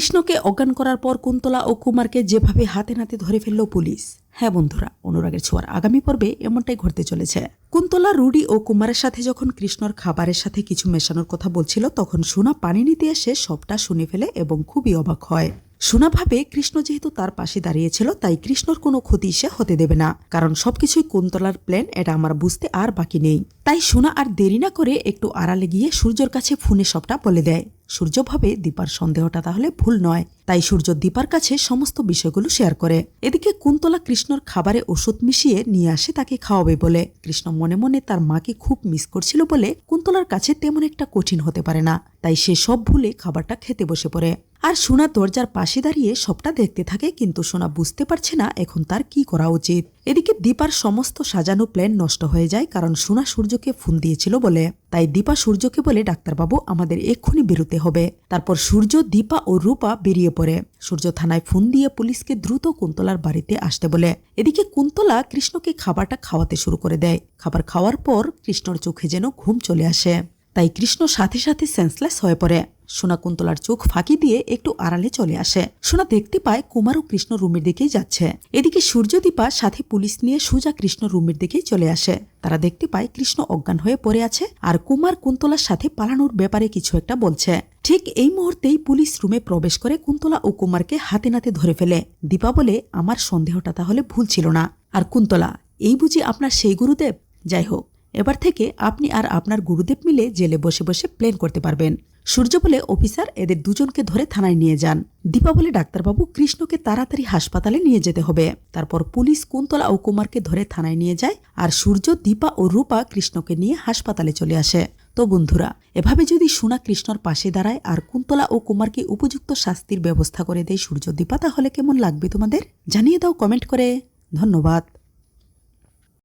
কৃষ্ণকে অজ্ঞান করার পর কুন্তলা ও কুমারকে যেভাবে হাতে নাতে ধরে ফেলল পুলিশ। হ্যাঁ বন্ধুরা, অনুরাগের ছোঁয়ার আগামী পর্বে এমনটাই ঘটতে চলেছে। কুন্তলা, রুডি ও কুমারের সাথে যখন কৃষ্ণর খাবারের সাথে কিছু মেশানোর কথা বলছিল, তখন সোনা পানি নিতে এসে সবটা শুনে ফেলে এবং খুবই অবাক হয়। সোনা ভাবে কৃষ্ণ যেহেতু তার পাশে দাঁড়িয়েছিল, তাই কৃষ্ণর কোনো ক্ষতি সে হতে দেবে না। কারণ সবকিছুই কুন্তলার প্ল্যান এটা আমার বুঝতে আর বাকি নেই। তাই সোনা আর দেরি না করে একটু আড়ালে গিয়ে সূর্যর কাছে ফোনে সবটা বলে দেয়। সূর্য ভাবে দীপার সন্দেহটা তাহলে ভুল নয়। তাই সূর্য দীপার কাছে সমস্ত বিষয়গুলো শেয়ার করে। এদিকে কুন্তলা কৃষ্ণর খাবারে ওষুধ মিশিয়ে নিয়ে আসে তাকে খাওয়াবে বলে। কৃষ্ণ মনে মনে তার মাকে খুব মিস করছিল বলে কুন্তলার কাছে তেমন একটা কঠিন হতে পারে না। তাই সে সব ভুলে খাবারটা খেতে বসে পড়ে। আর সোনা দরজার পাশে দাঁড়িয়ে সবটা দেখতে থাকে, কিন্তু সোনা বুঝতে পারছে না এখন তার কি করা উচিত। এদিকে দীপার সমস্ত সাজানো প্ল্যান নষ্ট হয়ে যায়, কারণ সোনা সূর্যকে ফোন দিয়েছিল বলে। তাই দীপা সূর্যকে বলে, ডাক্তারবাবু, আমাদের এক্ষুনি বেরোতে হবে। তারপর সূর্য, দীপা ও রূপা বেরিয়ে পড়ে। সূর্য থানায় ফোন দিয়ে পুলিশকে দ্রুত কুন্তলার বাড়িতে আসতে বলে। এদিকে কুন্তলা কৃষ্ণকে খাবারটা খাওয়াতে শুরু করে দেয়। খাবার খাওয়ার পর কৃষ্ণর চোখে যেন ঘুম চলে আসে। তাই কৃষ্ণ সাথে সাথে সেন্সলেস হয়ে পড়ে। সোনা কুন্তলার চোখ ফাঁকি দিয়ে একটু আড়ালে চলে আসে। সোনা দেখতে পায় কুমার ও কৃষ্ণ রুমের দিকেই যাচ্ছে। এদিকে সূর্যদীপা সাথে পুলিশ নিয়ে সুজা কৃষ্ণ রুমের দিকেই চলে আসে। তারা দেখতে পায় কৃষ্ণ অজ্ঞান হয়ে পড়ে আছে আর কুমার কুন্তলার সাথে পালানোর ব্যাপারে কিছু একটা বলছে। ঠিক এই মুহূর্তেই পুলিশ রুমে প্রবেশ করে কুন্তলা ও কুমারকে হাতে নাতে ধরে ফেলে। দীপা বলে, আমার সন্দেহটা তাহলে ভুল ছিল না। আর কুন্তলা, এই বুঝি আপনার সেই গুরুদেব? যাই হোক এবার থেকে আপনি আর আপনার গুরুদেব মিলে জেলে বসে বসে প্লেন করতে পারবেন। সূর্য বলে অফিসার এদের দুজনকে ধরে থানায় নিয়ে যান। দীপা বলে ডাক্তারবাবু কৃষ্ণকে তাড়াতাড়ি হাসপাতালে নিয়ে যেতে হবে। তারপর পুলিশ কুন্তলা ও কুমারকে ধরে থানায় নিয়ে যায় আর সূর্য, দীপা ও রূপা কৃষ্ণকে নিয়ে হাসপাতালে চলে আসে। তো বন্ধুরা, এভাবে যদি সোনা কৃষ্ণর পাশে দাঁড়ায় আর কুন্তলা ও কুমারকে উপযুক্ত শাস্তির ব্যবস্থা করে দেয় সূর্য, দীপা, তাহলে কেমন লাগবে তোমাদের? জানিয়ে দাও কমেন্ট করে। ধন্যবাদ।